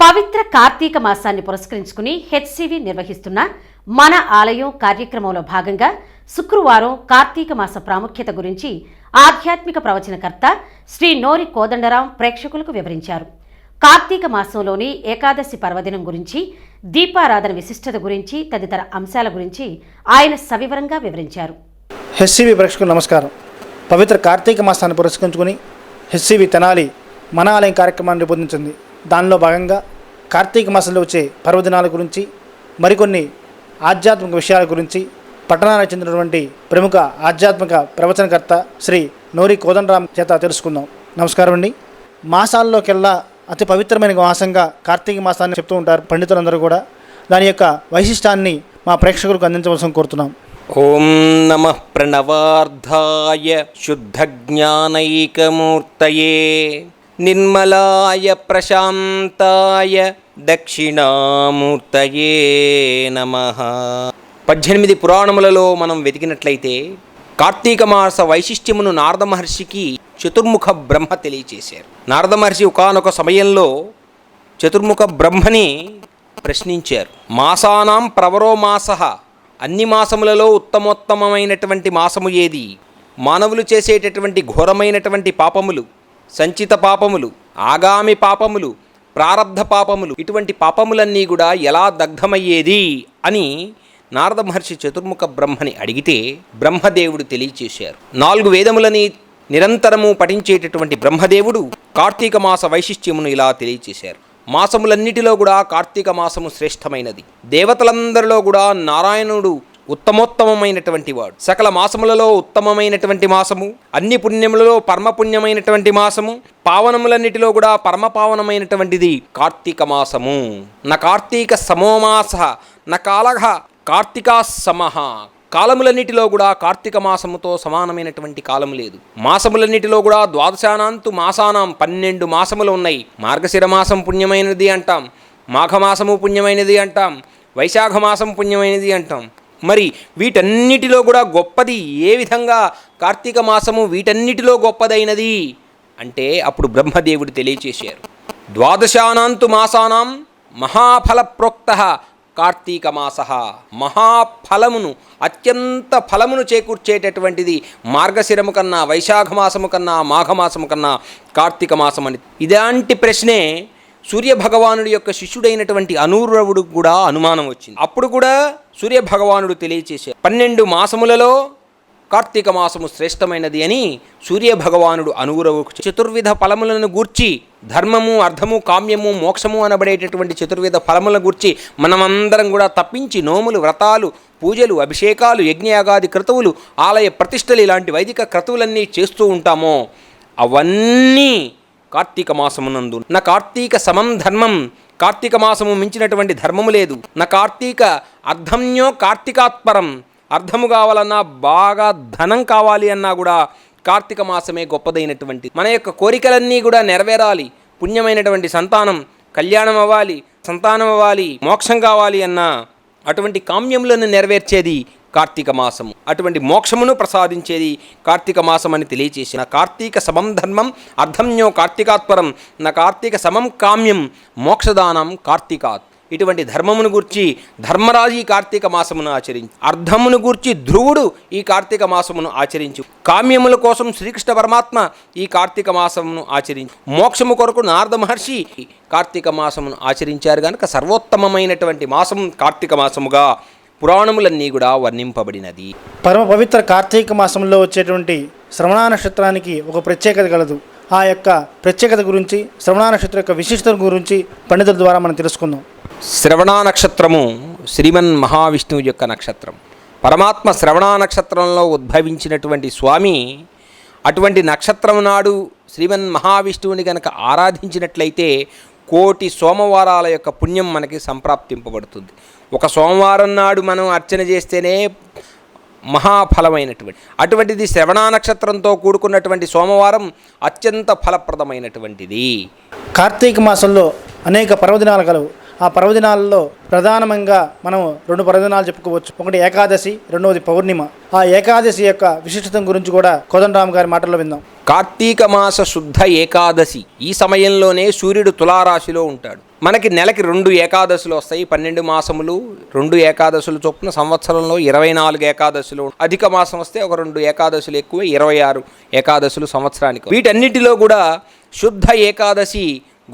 పవిత్ర కార్తీక మాసాన్ని పురస్కరించుకుని హెచ్సివి నిర్వహిస్తున్న మన ఆలయం కార్యక్రమంలో భాగంగా శుక్రవారం కార్తీక మాస ప్రాముఖ్యత గురించి ఆధ్యాత్మిక ప్రవచనకర్త శ్రీ నోరి కోదండరాం ప్రేక్షకులకు వివరించారు. కార్తీక మాసంలోని ఏకాదశి పర్వదినం గురించి దీపారాధన విశిష్టత గురించి తదితర అంశాల గురించి ఆయన సవివరంగా వివరించారు. హెచ్సివి ప్రేక్షకులు నమస్కారం. పవిత్ర కార్తీక మాసాన్ని పురస్కరించుకుని హెచ్సివి తెనాలి మన ఆలయం కార్యక్రమాన్ని రూపొందించింది. దానిలో భాగంగా కార్తీక మాసంలో వచ్చే పర్వదినాల గురించి మరికొన్ని ఆధ్యాత్మిక విషయాల గురించి పట్టణానికి చెందినటువంటి ప్రముఖ ఆధ్యాత్మిక ప్రవచనకర్త శ్రీ నోరి కోదండరామ్ చేత తెలుసుకుందాం. నమస్కారం అండి. మాసాల్లోకెల్లా అతి పవిత్రమైన మాసంగా కార్తీక మాసాన్ని చెప్తూ ఉంటారు పండితులందరూ కూడా. దాని యొక్క వైశిష్టాన్ని మా ప్రేక్షకులకు అందించవలసిన కోరుతున్నాం. ఓం నమ ప్రణవార్ధాయ శుద్ధజ్ఞానైకమూర్తయే. నిర్మలాయ ప్రశాంతాయ దక్షిణామూర్తయే నమ. పద్దెనిమిది పురాణములలో మనం వెతికినట్లయితే కార్తీక మాస వైశిష్ట్యమును నారద మహర్షికి చతుర్ముఖ బ్రహ్మ తెలియచేశారు. నారద మహర్షి ఒకానొక సమయంలో చతుర్ముఖ బ్రహ్మని ప్రశ్నించారు. మాసానాం ప్రవరో మాస. అన్ని మాసములలో ఉత్తమోత్తమమైనటువంటి మాసము ఏది? మానవులు చేసేటటువంటి ఘోరమైనటువంటి పాపములు. సంచిత పాపములు ఆగామి పాపములు ప్రారబ్ధ పాపములు ఇటువంటి పాపములన్నీ కూడా ఎలా దగ్ధమయ్యేది అని నారద మహర్షి చతుర్ముఖ బ్రహ్మని అడిగితే బ్రహ్మదేవుడు తెలియచేశారు. నాలుగు వేదములని నిరంతరము పఠించేటటువంటి బ్రహ్మదేవుడు కార్తీక మాస వైశిష్ట్యమును ఇలా తెలియచేశారు. మాసములన్నిటిలో కూడా కార్తీక మాసము శ్రేష్టమైనది. దేవతలందరిలో కూడా నారాయణుడు ఉత్తమోత్తమమైనటువంటి వాడు. సకల మాసములలో ఉత్తమమైనటువంటి మాసము అన్ని పుణ్యములలో పరమపుణ్యమైనటువంటి మాసము పావనములన్నిటిలో కూడా పరమపావనమైనటువంటిది కార్తీక మాసము. నా కార్తీక సమోమాస నా కాలహ కార్తీకా సమహ. కాలములన్నిటిలో కూడా కార్తీక మాసముతో సమానమైనటువంటి కాలం లేదు. మాసములన్నిటిలో కూడా ద్వాదశానాంతు మాసానాం పన్నెండు మాసములు ఉన్నాయి. మార్గశిర మాసం పుణ్యమైనది అంటాం మాఘమాసము పుణ్యమైనది అంటాం వైశాఖ మాసం పుణ్యమైనది అంటాం. మరి వీటన్నిటిలో కూడా గొప్పది ఏ విధంగా కార్తీక మాసము వీటన్నిటిలో గొప్పదైనది? అంటే అప్పుడు బ్రహ్మదేవుడు తెలియచేశారు. ద్వాదశానాంతు మాసానాం మహాఫలప్రోక్త కార్తీక మాస. మహాఫలమును అత్యంత ఫలమును చేకూర్చేటటువంటిది మార్గశిరము కన్నా వైశాఖ మాసము కన్నా మాఘమాసము కన్నా కార్తీక మాసం అని ఇలాంటి ప్రశ్నే సూర్యభగవానుడి యొక్క శిష్యుడైనటువంటి అనూరవుడు కూడా అనుమానం వచ్చింది. అప్పుడు కూడా సూర్యభగవానుడు తెలియచేశారు పన్నెండు మాసములలో కార్తీక మాసము శ్రేష్టమైనది అని సూర్యభగవానుడు అనుగురవు చతుర్విధ ఫలములను గూర్చి ధర్మము అర్థము కామ్యము మోక్షము అనబడేటటువంటి చతుర్విధ ఫలములను గూర్చి మనమందరం కూడా తప్పించి నోములు వ్రతాలు పూజలు అభిషేకాలు యజ్ఞయాగాది క్రతువులు ఆలయ ప్రతిష్టలు ఇలాంటి వైదిక క్రతువులన్నీ చేస్తూ ఉంటామో అవన్నీ కార్తీక మాసమునందు. నా కార్తీక సమం ధర్మం. కార్తీక మాసము మించినటువంటి ధర్మము లేదు. నా కార్తీక అర్ధమ్యో కార్తీకాత్పరం. అర్థము కావాలన్నా బాగా ధనం కావాలి అన్నా కూడా కార్తీక మాసమే గొప్పదైనటువంటి. మన యొక్క కోరికలన్నీ కూడా నెరవేరాలి. పుణ్యమైనటువంటి సంతానం కళ్యాణం అవ్వాలి సంతానం అవ్వాలి మోక్షం కావాలి అన్నా అటువంటి కామ్యములను నెరవేర్చేది కార్తీక మాసము అటువంటి మోక్షమును ప్రసాదించేది కార్తీక మాసం అని తెలియచేసిన కార్తీక సమం ధర్మం అర్ధమ్యో కార్తీకాత్పరం నా కార్తీక సమం కామ్యం మోక్షదానం కార్తీకాత్. ఇటువంటి ధర్మమును గూర్చి ధర్మరాజు ఈ కార్తీక మాసమును ఆచరించి అర్ధమును గూర్చి ధ్రువుడు ఈ కార్తీక మాసమును ఆచరించు కామ్యముల కోసం శ్రీకృష్ణ పరమాత్మ ఈ కార్తీక మాసమును ఆచరించు మోక్షము కొరకు నారద మహర్షి కార్తీక మాసమును ఆచరించారు కనుక సర్వోత్తమమైనటువంటి మాసం కార్తీక మాసముగా పురాణములన్నీ కూడా వర్ణింపబడినది. పరమ పవిత్ర కార్తీక మాసంలో వచ్చేటువంటి శ్రవణ నక్షత్రానికి ఒక ప్రత్యేకత కలదు ఆ యొక్క ప్రత్యేకత గురించి శ్రవణ నక్షత్రం యొక్క విశిష్టత గురించి పండితుల ద్వారా మనం తెలుసుకుందాం. శ్రవణ నక్షత్రము శ్రీమన్ మహావిష్ణువు యొక్క నక్షత్రం. పరమాత్మ శ్రవణ నక్షత్రంలో ఉద్భవించినటువంటి స్వామి అటువంటి నక్షత్రం నాడు శ్రీమన్ మహావిష్ణువుని కనుక ఆరాధించినట్లయితే కోటి సోమవారాల యొక్క పుణ్యం మనకి సంప్రాప్తింపబడుతుంది. ఒక సోమవారం నాడు మనం అర్చన చేస్తేనే మహాఫలమైనటువంటి అటువంటిది శ్రవణ నక్షత్రంతో కూడుకున్నటువంటి సోమవారం అత్యంత ఫలప్రదమైనటువంటిది. కార్తీక మాసంలో అనేక పర్వదినాలు కలవు. ఆ పర్వదినాలలో ప్రధానంగా మనం రెండు పర్వదినాలు చెప్పుకోవచ్చు. ఒకటి ఏకాదశి రెండవది పౌర్ణిమ. ఆ ఏకాదశి యొక్క విశిష్టత గురించి కూడా కోదండరామ్ గారి మాటల్లో విందాం. కార్తీక మాస శుద్ధ ఏకాదశి. ఈ సమయంలోనే సూర్యుడు తులారాశిలో ఉంటాడు. మనకి నెలకి రెండు ఏకాదశులు వస్తాయి. పన్నెండు మాసములు రెండు ఏకాదశులు చొప్పున సంవత్సరంలో ఇరవై నాలుగు ఏకాదశులు అధిక మాసం వస్తే ఒక రెండు ఏకాదశులు ఎక్కువ ఇరవై ఆరు ఏకాదశులు సంవత్సరానికి వీటన్నిటిలో కూడా శుద్ధ ఏకాదశి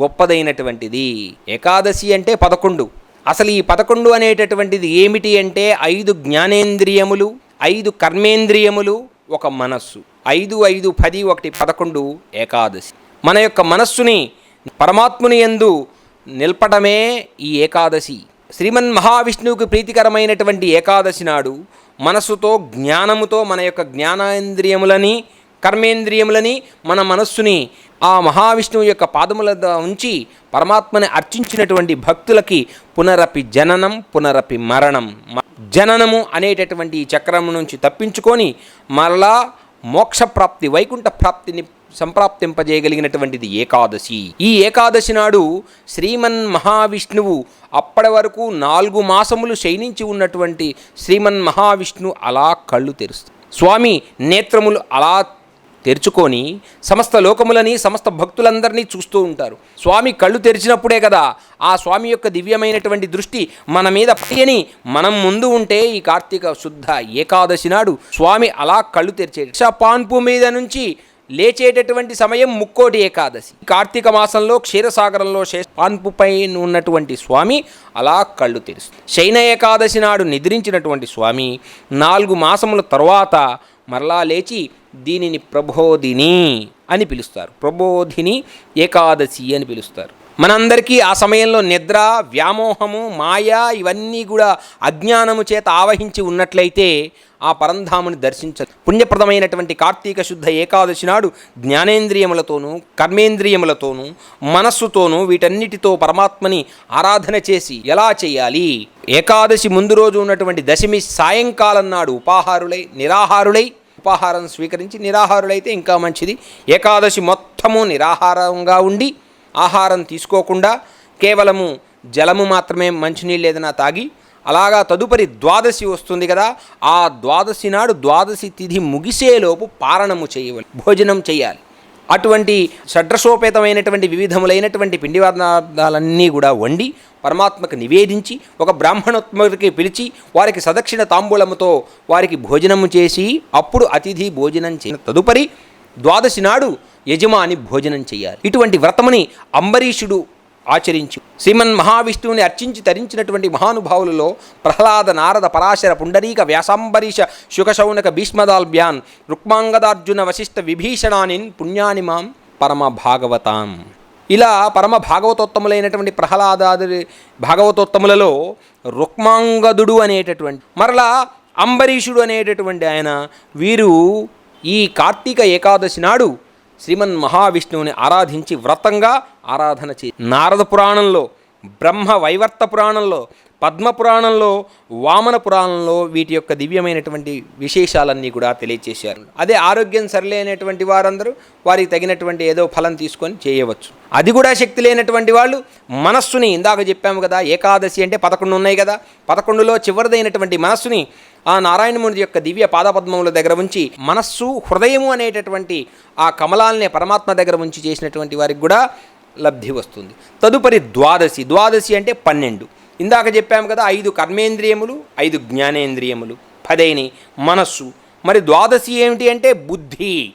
గొప్పదైనటువంటిది. ఏకాదశి అంటే పదకొండు. అసలు ఈ పదకొండు అనేటటువంటిది ఏమిటి అంటే ఐదు జ్ఞానేంద్రియములు ఐదు కర్మేంద్రియములు ఒక మనస్సు. ఐదు ఐదు పది ఒకటి పదకొండు ఏకాదశి. మన యొక్క మనస్సుని పరమాత్ముని యందు నిల్పటమే ఈ ఏకాదశి. శ్రీమన్ మహావిష్ణువుకి ప్రీతికరమైనటువంటి ఏకాదశి నాడు మనస్సుతో జ్ఞానముతో మన యొక్క జ్ఞానేంద్రియములని కర్మేంద్రియములని మన మనస్సుని ఆ మహావిష్ణువు యొక్క పాదముల ఉంచి పరమాత్మని అర్చించినటువంటి భక్తులకి పునరపి జననం పునరపి మరణం. జననము అనేటటువంటి ఈ చక్రము నుంచి తప్పించుకొని మరలా మోక్షప్రాప్తి వైకుంఠ ప్రాప్తిని సంప్రాప్తింపజేయగలిగినటువంటిది ఏకాదశి. ఈ ఏకాదశి నాడు శ్రీమన్ మహావిష్ణువు అప్పటి వరకు నాలుగు మాసములు శయనించి ఉన్నటువంటి శ్రీమన్ మహావిష్ణువు అలా కళ్ళు తెరుస్తుంది. స్వామి నేత్రములు అలా తెరుచుకొని సమస్త లోకములని సమస్త భక్తులందరినీ చూస్తూ ఉంటారు. స్వామి కళ్ళు తెరిచినప్పుడే కదా ఆ స్వామి యొక్క దివ్యమైనటువంటి దృష్టి మన మీద పడియని మనం ముందు ఉంటే ఈ కార్తీక శుద్ధ ఏకాదశి నాడు స్వామి అలా కళ్ళు తెరిచే పాన్పు మీద నుంచి లేచేటటువంటి సమయం ముక్కోటి ఏకాదశి. కార్తీక మాసంలో క్షీరసాగరంలో పాన్పు పైన ఉన్నటువంటి స్వామి అలా కళ్ళు తెరుస్తుంది. శయన ఏకాదశి నాడు నిద్రించినటువంటి స్వామి నాలుగు మాసముల తర్వాత మరలా లేచి దీనిని ప్రబోధిని అని పిలుస్తారు. ప్రబోధిని ఏకాదశి అని పిలుస్తారు. మనందరికీ ఆ సమయంలో నిద్ర వ్యామోహము మాయ ఇవన్నీ కూడా అజ్ఞానము చేత ఆవహించి ఉన్నట్లయితే ఆ పరంధాముని దర్శించదు పుణ్యప్రదమైనటువంటి కార్తీక శుద్ధ ఏకాదశి నాడు జ్ఞానేంద్రియములతోనూ కర్మేంద్రియములతోనూ మనస్సుతోనూ వీటన్నిటితో పరమాత్మని ఆరాధన చేసి ఎలా చేయాలి? ఏకాదశి ముందు రోజు ఉన్నటువంటి దశమి సాయంకాలం నాడు ఉపాహారులై నిరాహారులై ఉపాహారం స్వీకరించి నిరాహారులైతే ఇంకా మంచిది. ఏకాదశి మొత్తము నిరాహారంగా ఉండి ఆహారం తీసుకోకుండా కేవలము జలము మాత్రమే మంచినీళ్ళు ఏదైనా తాగి అలాగా తదుపరి ద్వాదశి వస్తుంది కదా ఆ ద్వాదశి నాడు ద్వాదశి తిథి ముగిసేలోపు పారణము చేయవాలి భోజనం చేయాలి. అటువంటి షడ్రసోపేతమైనటువంటి వివిధములైనటువంటి పిండి పదార్థాలన్నీ కూడా వండి పరమాత్మకు నివేదించి ఒక బ్రాహ్మణోత్మకి పిలిచి వారికి సదక్షిణ తాంబూలముతో వారికి భోజనము చేసి అప్పుడు అతిథి భోజనం చేసిన తదుపరి ద్వాదశి నాడు యజమాని భోజనం చేయాలి ఇటువంటి వ్రతముని అంబరీషుడు ఆచరించు. శ్రీమన్ మహావిష్ణువుని అర్చించి తరించినటువంటి మహానుభావులలో ప్రహ్లాద నారద పరాశర పుండరీక వ్యాసాంబరీష శుకశౌనక భీష్మదాల్భ్యాన్ రుక్మాంగదార్జున వశిష్ఠ విభీషణానిన్ పుణ్యాని మాం పరమ భాగవతాం ఇలా పరమ భాగవతోత్తములైనటువంటి ప్రహ్లాదాది భాగవతోత్తములలో రుక్మాంగదుడు అనేటటువంటి మరలా అంబరీషుడు అనేటటువంటి ఆయన వీరు ఈ కార్తీక ఏకాదశి నాడు శ్రీమన్ మహావిష్ణువుని ఆరాధించి వ్రతంగా ఆరాధన చే నారద పురాణంలో బ్రహ్మ వైవర్త పురాణంలో పద్మ పురాణంలో వామన పురాణంలో వీటి యొక్క దివ్యమైనటువంటి విశేషాలన్నీ కూడా తెలియచేశారు. అదే ఆరోగ్యం సరిలేనటువంటి వారందరూ వారికి తగినటువంటి ఏదో ఫలం తీసుకొని చేయవచ్చు. అది కూడా శక్తి లేనటువంటి వాళ్ళు మనస్సుని ఇందాక చెప్పాము కదా ఏకాదశి అంటే పదకొండు ఉన్నాయి కదా పదకొండులో చివరిదైనటువంటి మనస్సుని ఆ నారాయణముని యొక్క దివ్య పాదపద్మముల దగ్గర ఉంచి మనస్సు హృదయము అనేటటువంటి ఆ కమలాల్ని పరమాత్మ దగ్గర ఉంచి చేసినటువంటి వారికి కూడా లబ్ధి వస్తుంది. తదుపరి ద్వాదశి ద్వాదశి అంటే పన్నెండు. ఇందాక చెప్పాము కదా ఐదు కర్మేంద్రియములు ఐదు జ్ఞానేంద్రియములు. పదైని మనస్సు. మరి ద్వాదశి ఏమిటి అంటే బుద్ధి.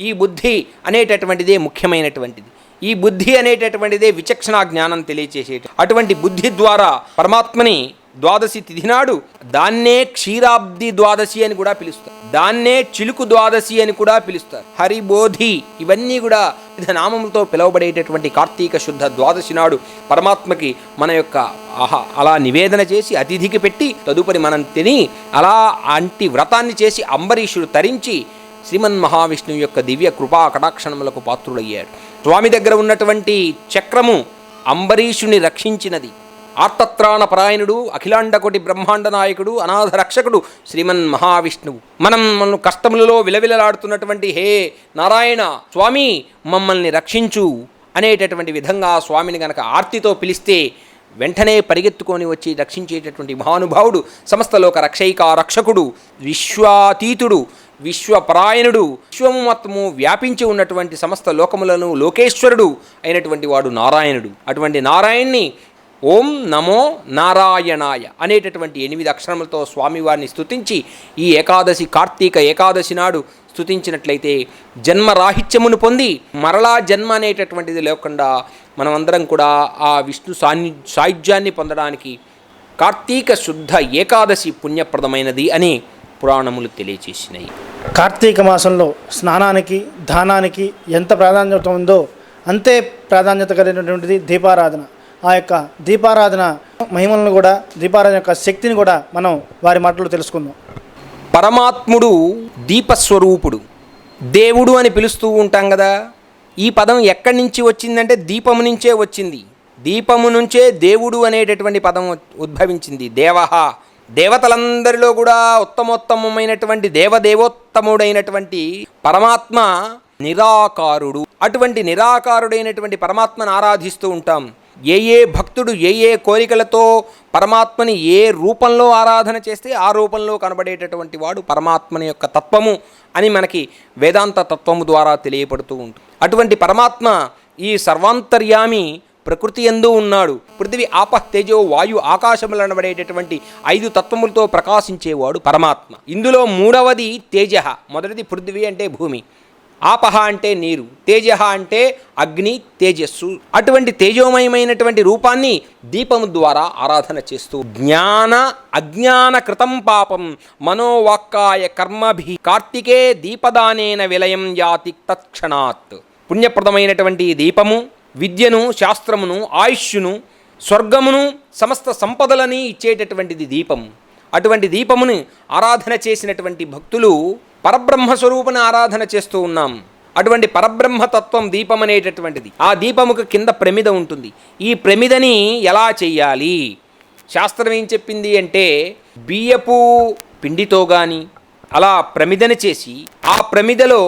ఈ బుద్ధి అనేటటువంటిదే ముఖ్యమైనటువంటిది. ఈ బుద్ధి అనేటటువంటిదే విచక్షణ జ్ఞానం తెలియచేసే అటువంటి బుద్ధి ద్వారా పరమాత్మని ద్వాదశి తిథి నాడు దాన్నే క్షీరాబ్ది ద్వాదశి అని కూడా పిలుస్తారు. దాన్నే చిలుకు ద్వాదశి అని కూడా పిలుస్తారు. హరిబోధి ఇవన్నీ కూడా వివిధ నామములతో పిలువబడేటటువంటి కార్తీక శుద్ధ ద్వాదశి నాడు పరమాత్మకి మన యొక్క ఆహా అలా నివేదన చేసి అతిథికి పెట్టి తదుపరి మనం తిని అలా అంటి వ్రతాన్ని చేసి అంబరీషుడు తరించి శ్రీమన్ మహావిష్ణువు యొక్క దివ్య కృపా కటాక్షణములకు పాత్రుడయ్యాడు. స్వామి దగ్గర ఉన్నటువంటి చక్రము అంబరీషుని రక్షించినది. ఆర్తత్రాణ పరాయణుడు అఖిలాండకోటి బ్రహ్మాండ నాయకుడు అనాథ రక్షకుడు శ్రీమన్ మహావిష్ణువు. మనం మన కష్టములలో విలవిలలాడుతున్నటువంటి హే నారాయణ స్వామి మమ్మల్ని రక్షించు అనేటటువంటి విధంగా స్వామిని గనక ఆర్తితో పిలిస్తే వెంటనే పరిగెత్తుకొని వచ్చి రక్షించేటటువంటి మహానుభావుడు సమస్తలోక రక్షైక రక్షకుడు విశ్వాతీతుడు విశ్వపరాయణుడు విశ్వము మొత్తము వ్యాపించి ఉన్నటువంటి సమస్త లోకములను లోకేశ్వరుడు అయినటువంటి వాడు నారాయణుడు. అటువంటి నారాయణ్ణి ఓం నమో నారాయణాయ అనేటటువంటి ఎనిమిది అక్షరములతో స్వామివారిని స్తుతించి ఈ ఏకాదశి కార్తీక ఏకాదశి నాడు స్తుతించినట్లయితే జన్మరాహిత్యమును పొంది మరలా జన్మ అనేటటువంటిది లేకుండా మనమందరం కూడా ఆ విష్ణు సాన్ని సాయుధ్యాన్ని పొందడానికి కార్తీక శుద్ధ ఏకాదశి పుణ్యప్రదమైనది అని పురాణములు తెలియచేసినాయి. కార్తీక మాసంలో స్నానానికి దానానికి ఎంత ప్రాధాన్యత ఉందో అంతే ప్రాధాన్యత కలిగినటువంటిది దీపారాధన. ఆ యొక్క దీపారాధన మహిమలను కూడా దీపారాధన యొక్క శక్తిని కూడా మనం వారి మాటలు తెలుసుకుందాం. పరమాత్ముడు దీపస్వరూపుడు. దేవుడు అని పిలుస్తూ ఉంటాం కదా. ఈ పదం ఎక్కడి నుంచి వచ్చిందంటే దీపము నుంచే వచ్చింది. దీపము నుంచే దేవుడు అనేటటువంటి పదం ఉద్భవించింది. దేవహ. దేవతలందరిలో కూడా ఉత్తమోత్తమమైనటువంటి దేవదేవోత్తముడైనటువంటి పరమాత్మ నిరాకారుడు. అటువంటి నిరాకారుడైనటువంటి పరమాత్మను ఆరాధిస్తూ ఉంటాం. ఏ ఏ భక్తుడు ఏ ఏ కోరికలతో పరమాత్మని ఏ రూపంలో ఆరాధన చేస్తే ఆ రూపంలో కనబడేటటువంటి వాడు పరమాత్మని యొక్క తత్వము అని మనకి వేదాంత తత్వము ద్వారా తెలియపడుతూ ఉంటుంది. అటువంటి పరమాత్మ ఈ సర్వాంతర్యామి ప్రకృతి ఎందు ఉన్నాడు. పృథివి ఆపహ్ తేజో వాయు ఆకాశములు అనబడేటటువంటి ఐదు తత్వములతో ప్రకాశించేవాడు పరమాత్మ. ఇందులో మూడవది తేజ మొదటిది పృథివీ అంటే భూమి. ఆపహ అంటే నీరు తేజ అంటే అగ్ని తేజస్సు. అటువంటి తేజోమయమైనటువంటి రూపాన్ని దీపము ద్వారా ఆరాధన చేస్తూ జ్ఞాన అజ్ఞాన కృతం పాపం మనోవాక్కాయ కర్మభి కార్తికే దీపదానేన విలయం యాతి తత్క్షణాత్. పుణ్యప్రదమైనటువంటి దీపము విద్యను శాస్త్రమును ఆయుష్యును స్వర్గమును సమస్త సంపదలని ఇచ్చేటటువంటిది దీపం అటువంటి దీపమును ఆరాధన చేసినటువంటి భక్తులు పరబ్రహ్మస్వరూపుని ఆరాధన చేస్తూ ఉన్నాం. అటువంటి పరబ్రహ్మతత్వం దీపం అనేటటువంటిది ఆ దీపముకు కింద ప్రమిద ఉంటుంది. ఈ ప్రమిదని ఎలా చెయ్యాలి? శాస్త్రం ఏం చెప్పింది అంటే బియ్యపు పిండితో కానీ అలా ప్రమిదను చేసి ఆ ప్రమిదలో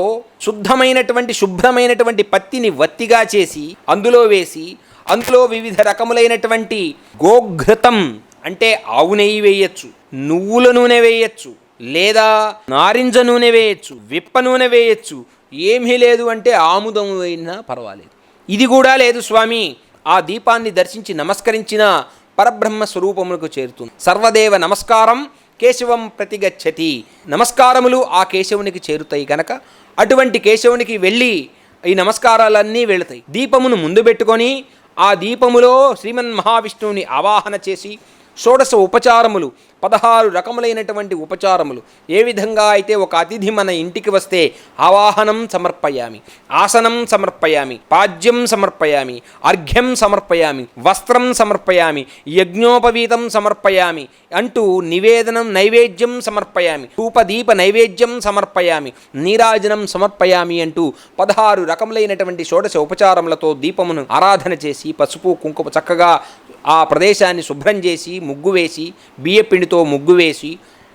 శుద్ధమైనటువంటి శుభ్రమైనటువంటి పత్తిని వత్తిగా చేసి అందులో వేసి అందులో వివిధ రకములైనటువంటి గోఘృతం అంటే ఆవు నెయ్యి వేయచ్చు నువ్వుల నూనె వేయచ్చు లేదా నారింజ నూనె వేయచ్చు విప్ప నూనె వేయచ్చు ఏమీ లేదు అంటే ఆముదం అయినా పర్వాలేదు. ఇది కూడా లేదు స్వామి. ఆ దీపాన్ని దర్శించి నమస్కరించిన పరబ్రహ్మ స్వరూపములకు చేరుతుంది. సర్వదేవ నమస్కారం కేశవం ప్రతిగచ్చతి. నమస్కారములు ఆ కేశవునికి చేరుతాయి గనక. అటువంటి కేశవునికి వెళ్ళి ఈ నమస్కారాలన్నీ వెళుతాయి. దీపమును ముందు పెట్టుకొని ఆ దీపములో శ్రీమన్ మహావిష్ణువుని ఆవాహన చేసి షోడశ ఉపచారములు పదహారు రకములైనటువంటి ఉపచారములు. ఏ విధంగా అయితే ఒక అతిథి మన ఇంటికి వస్తే ఆవాహనం సమర్పయామి ఆసనం సమర్పయామి పాద్యం సమర్పయామి అర్ఘ్యం సమర్పయామి వస్త్రం సమర్పయామి యజ్ఞోపవీతం సమర్పయామి అంటూ నివేదనం నైవేద్యం సమర్పయామి ధూపదీప నైవేద్యం సమర్పయామి నీరాజనం సమర్పయామి అంటూ పదహారు రకములైనటువంటి షోడశ ఉపచారములతో దీపమును ఆరాధన చేసి పసుపు కుంకుమ చక్కగా ఆ ప్రదేశాన్ని శుభ్రం చేసి ముగ్గు వేసి బియ్యపిండితో ముగ్గు వేసి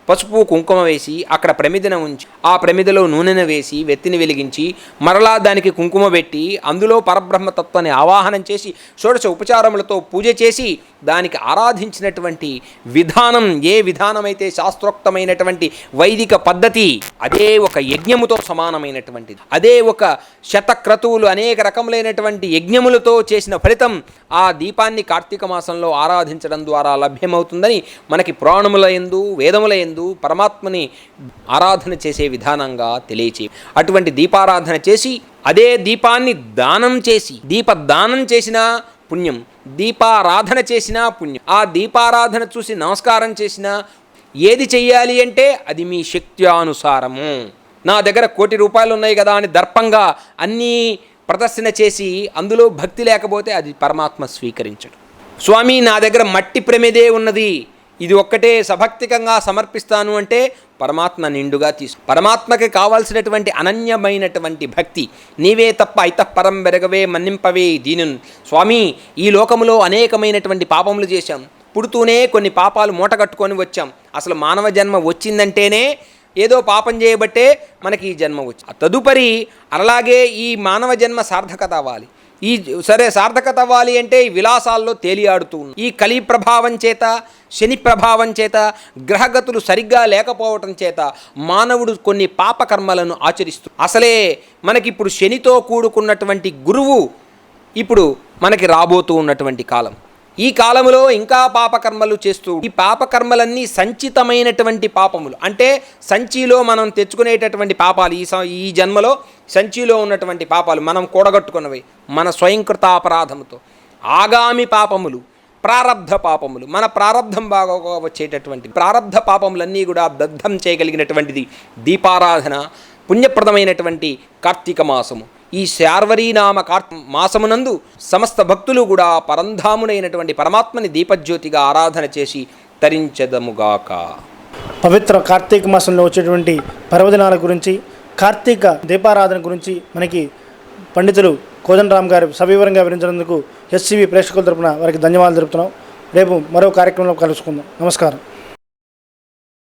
పసుపు కుంకుమ వేసి అక్కడ ప్రమిదన ఉంచి ఆ ప్రమిదలో నూనెను వేసి వెత్తిని వెలిగించి మరలా దానికి కుంకుమ పెట్టి అందులో పరబ్రహ్మతత్వాన్ని ఆవాహనం చేసి షోడశ ఉపచారములతో పూజ చేసి దానికి ఆరాధించినటువంటి విధానం ఏ విధానమైతే శాస్త్రోక్తమైనటువంటి వైదిక పద్ధతి అదే ఒక యజ్ఞముతో సమానమైనటువంటిది. అదే ఒక శతక్రతువులు అనేక రకములైనటువంటి యజ్ఞములతో చేసిన ఫలితం ఆ దీపాన్ని కార్తీక మాసంలో ఆరాధించడం ద్వారా లభ్యమవుతుందని మనకి పురాణముల ఎందు వేదముల ఎందు పరమాత్మని ఆరాధన చేసే విధానంగా తెలియచే అటువంటి దీపారాధన చేసి అదే దీపాన్ని దానం చేసి దీపదానం చేసిన పుణ్యం. దీపారాధన చేసినా పుణ్యం. ఆ దీపారాధన చూసి నమస్కారం చేసినా ఏది చెయ్యాలి అంటే అది మీ శక్త్యానుసారము. నా దగ్గర కోటి రూపాయలు ఉన్నాయి కదా అని దర్పంగా అన్నీ ప్రదర్శన చేసి అందులో భక్తి లేకపోతే అది పరమాత్మ స్వీకరించడు. స్వామి నా దగ్గర మట్టి ప్రమిదే ఉన్నది. ఇది ఒక్కటే సభక్తికంగా సమర్పిస్తాను అంటే పరమాత్మ నిండుగా తీసు పరమాత్మకి కావాల్సినటువంటి అనన్యమైనటువంటి భక్తి. నీవే తప్ప ఐతఃపరం వెరగవే మన్నింపవే దీని స్వామి ఈ లోకములో అనేకమైనటువంటి పాపములు చేశాం. పుడుతూనే కొన్ని పాపాలు మూటగట్టుకొని వచ్చాం. అసలు మానవ జన్మ వచ్చిందంటేనే ఏదో పాపం చేయబట్టే మనకి ఈ జన్మ వచ్చి తదుపరి అలాగే ఈ మానవ జన్మ సార్థకత అవ్వాలి. ఈ సరే సార్థకత అవ్వాలి అంటే ఈ విలాసాల్లో తేలియాడుతూ ఉన్నాం. ఈ కలి ప్రభావం చేత శని ప్రభావం చేత గ్రహగతులు సరిగ్గా లేకపోవటం చేత మానవుడు కొన్ని పాపకర్మలను ఆచరిస్తూ అసలే మనకిప్పుడు శనితో కూడుకున్నటువంటి గురువు ఇప్పుడు మనకి రాబోతూ ఉన్నటువంటి కాలం. ఈ కాలంలో ఇంకా పాపకర్మలు చేస్తూ ఈ పాపకర్మలన్నీ సంచితమైనటువంటి పాపములు. అంటే సంచిలో మనం తెచ్చుకునేటటువంటి పాపాలు ఈ ఈ జన్మలో సంచిలో ఉన్నటువంటి పాపాలు మనం కూడగట్టుకున్నవి మన స్వయంకృత అపరాధముతో ఆగామి పాపములు ప్రారబ్ధ పాపములు మన ప్రారబ్ధం బాగా వచ్చేటటువంటి ప్రారబ్ధ పాపములన్నీ కూడా దగ్ధం చేయగలిగినటువంటిది దీపారాధన పుణ్యప్రదమైనటువంటి కార్తీక మాసము. ఈ శార్వరీనామ కార్ మాసమునందు సమస్త భక్తులు కూడా పరంధామునైనటువంటి పరమాత్మని దీపజ్యోతిగా ఆరాధన చేసి తరించదముగాక. పవిత్ర కార్తీక మాసంలో వచ్చేటువంటి పర్వదినాల గురించి కార్తీక దీపారాధన గురించి మనకి పండితులు కోదండరామ్ గారు సవివరంగా వివరించినందుకు ఎస్సీవీ ప్రేక్షకుల తరపున వారికి ధన్యవాదాలు తెలుపుతున్నాం. రేపు మరో కార్యక్రమంలో కలుసుకుందాం. నమస్కారం.